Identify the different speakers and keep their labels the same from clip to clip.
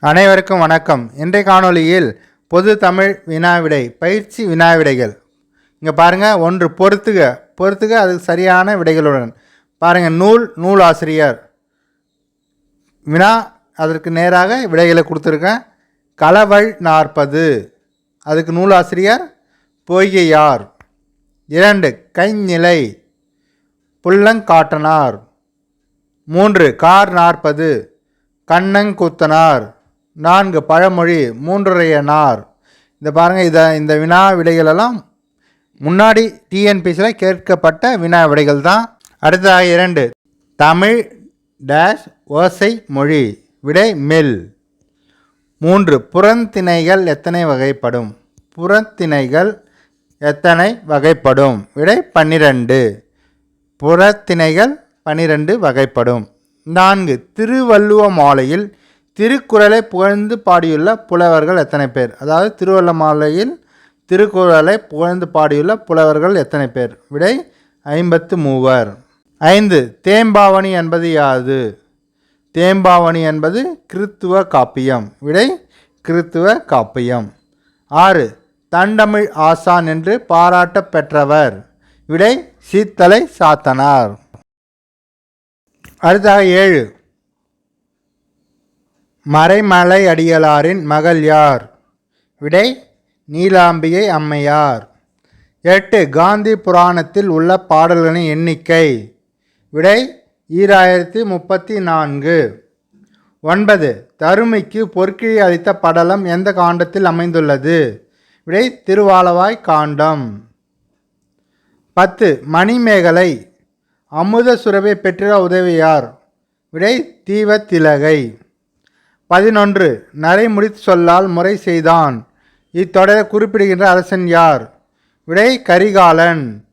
Speaker 1: அனைவருக்கும் வணக்கம். இன்றைய காணொலியில் பொது தமிழ் வினாவிடை பயிற்சி வினாவிடைகள். இங்கே பாருங்கள் ஒன்று பொறுத்துக. பொறுத்துக அதுக்கு சரியான விடைகளுடன். பாருங்கள் நூல் நூல் ஆசிரியர். வினா அதற்கு நேராக விடைகளை கொடுத்துருக்கேன். களவள் நாற்பது. அதுக்கு நூலாசிரியர் பொய்கையார். இரண்டு கைநிலை புல்லங்காட்டனார் மூன்று கார் நாற்பது. கண்ணங்கூத்தனார். நான்கு பழமொழி மூன்றுரையனார். இந்த பாருங்கள் இதை இந்த வினா விடைகளெல்லாம் முன்னாடி டிஎன்பிசியில் கேட்கப்பட்ட வினா விடைகள் தான். அடுத்ததாக இரண்டு தமிழ் டேஷ் ஓசை மொழி விடை மெல். மூன்று புறந்திணைகள் எத்தனை வகைப்படும்? புறத்திணைகள் எத்தனை வகைப்படும்? விடை பன்னிரண்டு. புறத்திணைகள் பன்னிரண்டு வகைப்படும். நான்கு திருவள்ளுவ மாலையில் திருக்குறளை புகழ்ந்து பாடியுள்ள புலவர்கள் எத்தனை பேர்? அதாவது திருவள்ள மாலையில் திருக்குறளை புகழ்ந்து பாடியுள்ள புலவர்கள் எத்தனை பேர்? விடை ஐம்பத்து மூவர். ஐந்து தேம்பாவணி என்பது யாது? தேம்பாவணி என்பது கிறித்துவ காப்பியம். விடை கிறித்துவ காப்பியம். ஆறு தண்டமிழ் ஆசான் என்று பாராட்ட பெற்றவர். விடை சீத்தலை சாத்தனார். அடுத்தாக ஏழு மறைமலை அடிகளாரின் மகள் யார்? விடை நீலாம்பிகை அம்மையார். எட்டு காந்தி புராணத்தில் உள்ள பாடல்களின் எண்ணிக்கை. விடை ஈராயிரத்தி முப்பத்தி நான்கு. ஒன்பது தருமிக்கு பொற்கிழி அளித்த படலம் எந்த காண்டத்தில் அமைந்துள்ளது? விடை திருவாலவாய் காண்டம். பத்து மணிமேகலை அமுத சுரபை பெற்ற உதவியார். விடை தீவத்திலகை. பதினொன்று. நரைமுடித்து சொல்லால் முறை செய்தான். இத்தொடரை குறிப்பிடுகின்ற அரசன் யார்? விடை கரிகாலன்.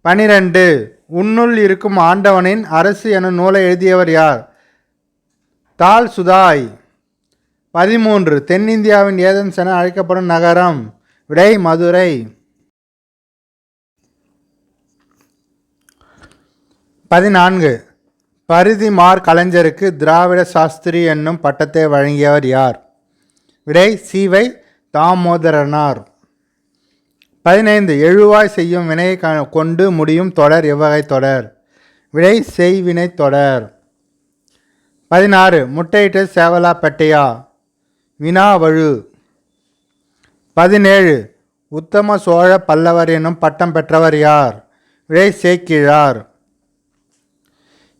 Speaker 1: பனிரெண்டு. உன்னுள் இருக்கும் ஆண்டவனின் அரசு எனும் நூலை எழுதியவர் யார்? தால் சுதாய். பதிமூன்று. தென்னிந்தியாவின் ஏதன்ஸ் என அழைக்கப்படும் நகரம். விடை மதுரை. பதினான்கு. பரிதிமார் கலைஞருக்கு திராவிட சாஸ்திரி என்னும் பட்டத்தை வழங்கியவர் யார்? விடை சீவை தாமோதரனார். பதினைந்து எழுவாய் செய்யும் வினையை க- கொண்டு முடியும் தொடர் எவ்வகை தொடர்? விடை செய்வினை தொடர். பதினாறு முட்டையிட்ட சேவலா பெட்டையா? வினாவழு. பதினேழு உத்தம சோழ பல்லவர் எனும் பட்டம் பெற்றவர் யார்? விடை சேக்கிழார்.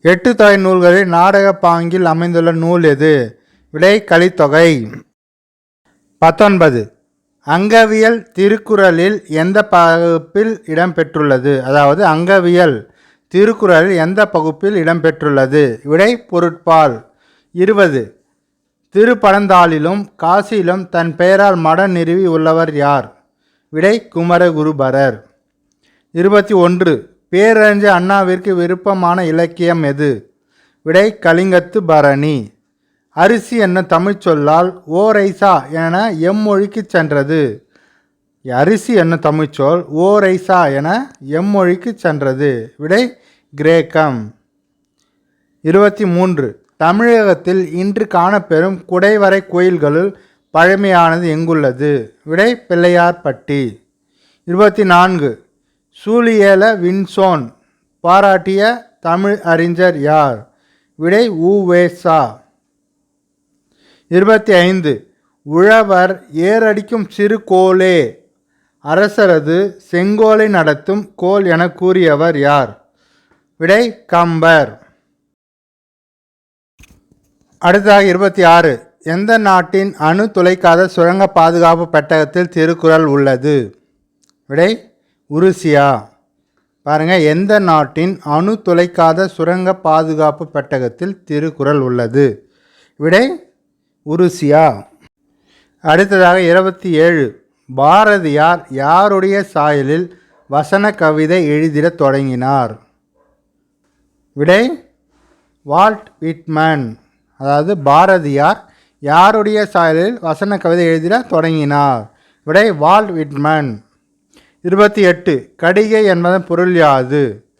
Speaker 1: எட்டு தொகை நூல்களில் நாடக பாங்கில் அமைந்துள்ள நூல் எது? விடை கலித்தொகை. பத்தொன்பது. அங்கவியல் திருக்குறளில் எந்த பகுப்பில் இடம்பெற்றுள்ளது? அதாவது அங்கவியல் திருக்குறளில் எந்த பகுப்பில் இடம்பெற்றுள்ளது? விடை பொருட்பால். இருபது. திருப்பனந்தாளிலும் காசியிலும் தன் பெயரால் மட நிறுவி உள்ளவர் யார்? விடை குமரகுருபரர். இருபத்தி ஒன்று. பேரறிஞர் அண்ணாவிற்கு விருப்பமான இலக்கியம் எது? விடை கலிங்கத்து பரணி. அரிசி என்ன தமிழ் சொல்லால் ஓரைசா என எம்மொழிக்கு சென்றது. அரிசி என்ன தமிழ்ச்சொல் ஓரைசா என எம்மொழிக்கு சென்றது. விடை கிரேக்கம். இருபத்தி மூன்று தமிழகத்தில் இன்று காணப்பெறும் குடைவரை கோயில்களுள் பழமையானது எங்குள்ளது? விடை பிள்ளையார்பட்டி. இருபத்தி நான்கு சூழியல வின்சோன். பாராட்டிய தமிழ் அறிஞர் யார்? விடை உவேசா இருபத்தி ஐந்து உழவர் ஏறடிக்கும் சிறு கோலே. அரசரது செங்கோலை நடத்தும் கோல் என கூறியவர் யார்? விடை கம்பர். அடுத்ததாக இருபத்தி ஆறு எந்த நாட்டின் அணு துளைக்காத சுரங்க பாதுகாப்பு பெட்டகத்தில் திருக்குறள் உள்ளது? விடை உருசியா. பாருங்கள் எந்த நாட்டின் அணு துளைக்காத சுரங்க பாதுகாப்பு பெட்டகத்தில் திருக்குறள் உள்ளது? விடை உருசியா. அடுத்ததாக இருபத்தி ஏழு. பாரதியார் யாருடைய சாயலில் வசன கவிதை எழுதிடத் தொடங்கினார்? விடை வால்ட் விட்மன். அதாவது பாரதியார் யாருடைய சாயலில் வசன கவிதை எழுதிட தொடங்கினார்? விடை வால்ட் விட்மன். இருபத்தி எட்டு கடிகை என்பதன் பொருள் யாது?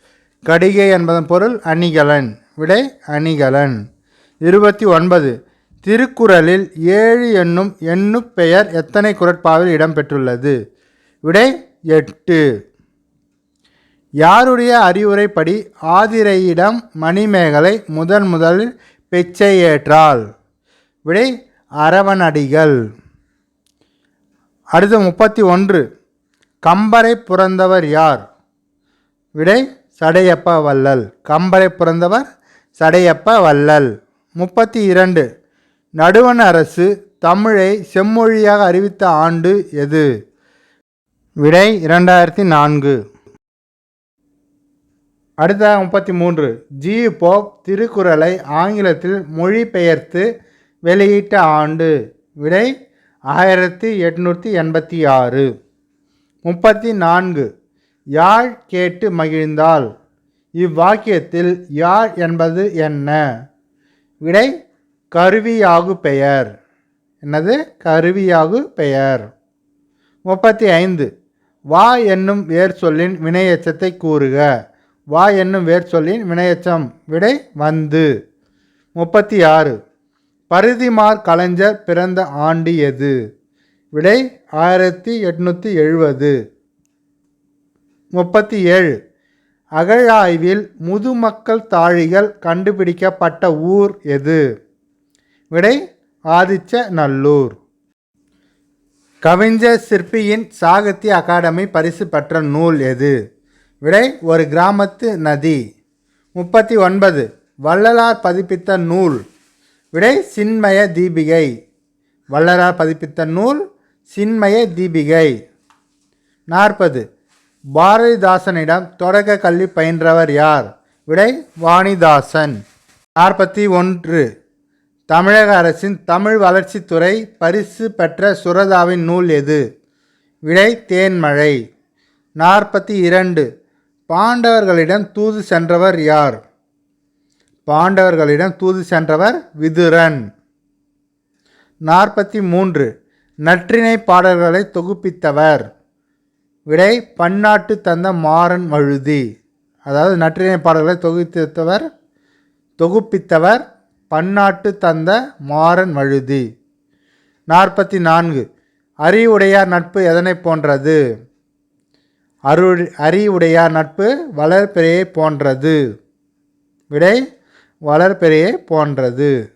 Speaker 1: கடிகை என்பதன் பொருள் அணிகலன் விடை அணிகலன். இருபத்தி ஒன்பது திருக்குறளில் ஏழு என்னும் எண்ணு பெயர் எத்தனை குரட்பாவில் இடம்பெற்றுள்ளது? விடை எட்டு. யாருடைய அறிவுரைப்படி ஆதிரையிடம் மணிமேகலை முதன் முதலில் பிச்சை ஏற்றாள்? விடை அரவணடிகள். அடுத்து முப்பத்தி ஒன்று கம்பரை புறந்தவர் யார்? விடை சடையப்ப வல்லல் கம்பரை பிறந்தவர் சடையப்ப வல்லல் முப்பத்தி இரண்டு நடுவண் அரசு தமிழை செம்மொழியாக அறிவித்த ஆண்டு எது? விடை இரண்டாயிரத்தி நான்கு அடுத்த முப்பத்தி மூன்று ஜி. போப் திருக்குறளை ஆங்கிலத்தில் மொழிபெயர்த்து வெளியிட்ட ஆண்டு. விடை ஆயிரத்தி எட்நூற்றி எண்பத்தி ஆறு. முப்பத்தி நான்கு யாழ் கேட்டு மகிழ்ந்தால்? இவ்வாக்கியத்தில் யாழ் என்பது என்ன? விடை கருவியாகு பெயர். என்னது? கருவியாகு பெயர். முப்பத்தி ஐந்து வா என்னும் வேர் சொல்லின் வினையச்சத்தை கூறுக. வா என்னும் வேர் சொல்லின் வினையச்சம். விடை வந்து. முப்பத்தி ஆறு பரிதிமார் கலைஞர் பிறந்த ஆண்டு எது? விடை ஆயிரத்தி எட்நூற்றி எழுபது முப்பத்தி ஏழு. அகழாய்வில் முதுமக்கள் தாழிகள் கண்டுபிடிக்கப்பட்ட ஊர் எது? விடை ஆதிச்ச நல்லூர் கவிஞர் சிற்பியின் சாகித்ய அகாடமி பரிசு பெற்ற நூல் எது? விடை ஒரு கிராமத்து நதி. முப்பத்தி ஒன்பது. வள்ளலார் பதிப்பித்த நூல். விடை சின்மய தீபிகை. வள்ளலார் பதிப்பித்த நூல் சின்மய தீபிகை. நாற்பது. பாரதிதாசனிடம் தொடக்க கல்வி பயின்றவர் யார்? விடை வாணிதாசன். நாற்பத்தி ஒன்று. தமிழக அரசின் தமிழ் வளர்ச்சித்துறை பரிசு பெற்ற சுரதாவின் நூல் எது? விடை தேன்மழை. நாற்பத்தி இரண்டு. பாண்டவர்களிடம் தூது சென்றவர் யார்? பாண்டவர்களிடம் தூது சென்றவர் விதுரன். நாற்பத்தி மூன்று. நற்றிணை பாடல்களை தொகுப்பித்தவர். விடை பன்னாட்டு தந்த மாறன் வழுதி. அதாவது நற்றிணை பாடல்களை தொகுத்தவர் தொகுப்பித்தவர் பன்னாட்டு தந்த மாறன் வழுதி. நாற்பத்தி நான்கு அறிவுடையார் நட்பு எதனை போன்றது? அருள் அறிவுடையார் நட்பு வளர்பிறையை போன்றது. விடை வளர்பிறையை போன்றது.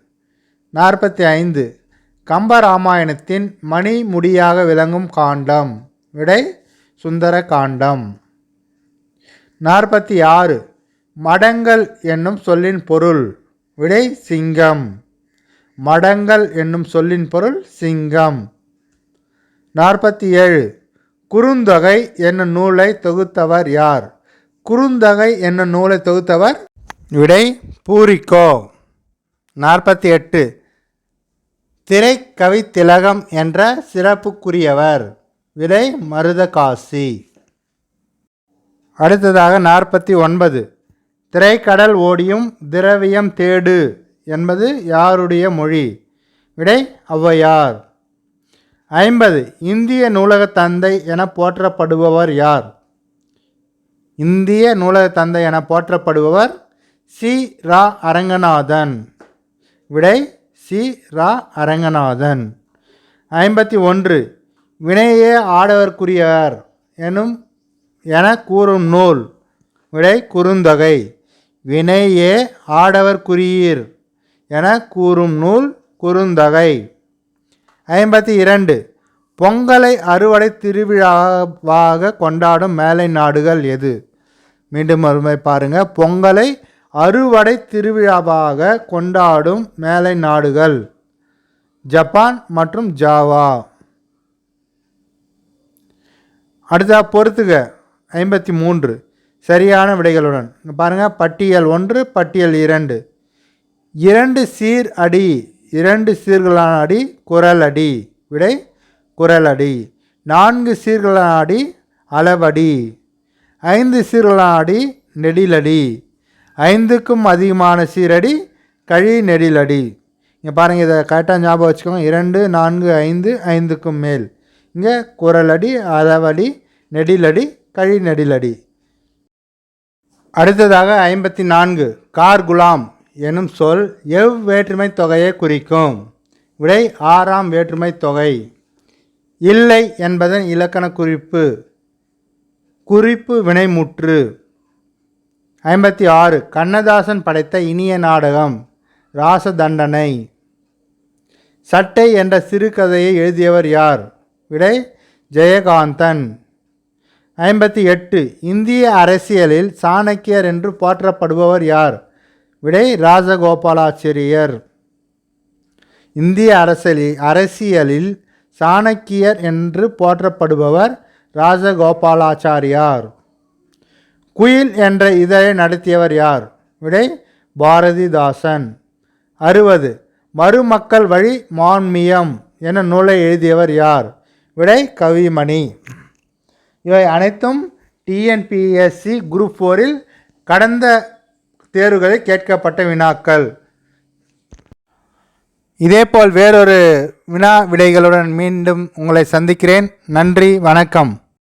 Speaker 1: நாற்பத்தி ஐந்து கம்பராமாயணத்தின் மணிமுடியாக விளங்கும் காண்டம். விடை சுந்தர காண்டம். நாற்பத்தி ஆறு. மடங்கள் என்னும் சொல்லின் பொருள். விடை சிங்கம். மடங்கள் என்னும் சொல்லின் பொருள் சிங்கம். நாற்பத்தி ஏழு. குறுந்தொகை என்னும் நூலை தொகுத்தவர் யார்? குறுந்தொகை என்னும் நூலை தொகுத்தவர்? விடை பூரிக்கோ. நாற்பத்தி எட்டு. திரைக்கவி திலகம் என்ற சிறப்புக்குரியவர். விடை மருதகாசி. அடுத்ததாக நாற்பத்தி ஒன்பது. திரைக்கடல் ஓடியும் திரவியம் தேடு என்பது யாருடைய மொழி? விடை ஔவையார். ஐம்பது. இந்திய நூலக தந்தை என போற்றப்படுபவர் யார்? இந்திய நூலக தந்தை என போற்றப்படுபவர் சி. ரா அரங்கநாதன் விடை சி ரா அரங்கநாதன் ஐம்பத்தி ஒன்று. வினையே ஆடவர்க்குரியவர் எனும் என கூறும் நூல். விடை குறுந்தொகை. வினையே ஆடவர்க்குரியீர் என கூறும் நூல் குறுந்தொகை. ஐம்பத்தி இரண்டு. பொங்கலை அறுவடை திருவிழாவாக கொண்டாடும் மேலை நாடுகள் எது? மீண்டும் ஒருமை பாருங்க. பொங்கலை அறுவடை திருவிழாவாக கொண்டாடும் மேலை நாடுகள் ஜப்பான் மற்றும் ஜாவா. அடுத்த பொறுத்துக ஐம்பத்தி மூன்று. சரியான விடைகளுடன். பாருங்கள் பட்டியல் ஒன்று பட்டியல் இரண்டு. இரண்டு சீர் அடி இரண்டு சீர்களான அடி குரல் அடி. விடை குரல் அடி. நான்கு சீர்களான அடி அளவடி. ஐந்து சீர்களான அடி நெடிலடி. ஐந்துக்கும் அதிகமான சீரடி கழி நெடிலடி. இங்கே பாருங்கள் இதை கரெக்டாக ஞாபகம் வச்சுக்கோங்க. இரண்டு நான்கு ஐந்து ஐந்துக்கும் மேல். இங்கே குரலடி அளவடி நெடிலடி கழி நெடிலடி. அடுத்ததாக ஐம்பத்தி நான்கு கார் குலாம் எனும் சொல் எவ் வேற்றுமை தொகையை குறிக்கும்? விடை ஆறாம் வேற்றுமை தொகை. இல்லை என்பதன் இலக்கண குறிப்பு. குறிப்பு வினைமுற்று. ஐம்பத்தி ஆறு கண்ணதாசன் படைத்த இனிய நாடகம் ராசதண்டனை. சட்டை என்ற சிறுகதையை எழுதியவர் யார்? விடை ஜெயகாந்தன். ஐம்பத்தி எட்டு இந்திய அரசியலில் சாணக்கியர் என்று போற்றப்படுபவர் யார்? விடை ராஜகோபாலாச்சாரியர். இந்திய அரசியலில் அரசியலில் சாணக்கியர் என்று போற்றப்படுபவர் ராஜகோபாலாச்சாரியார். குயில் என்ற இதழை நடத்தியவர் யார்? விடை பாரதிதாசன். அறுபது மருமக்கள் வழி மான்மியம் என நூலை எழுதியவர் யார்? விடை கவிமணி. இவை அனைத்தும் டிஎன்பிஎஸ்சி குரூப் ஃபோரில் கடந்த தேர்வுகளில் கேட்கப்பட்ட வினாக்கள். இதேபோல் வேறொரு வினா விடைகளுடன் மீண்டும் உங்களை சந்திக்கிறேன். நன்றி வணக்கம்.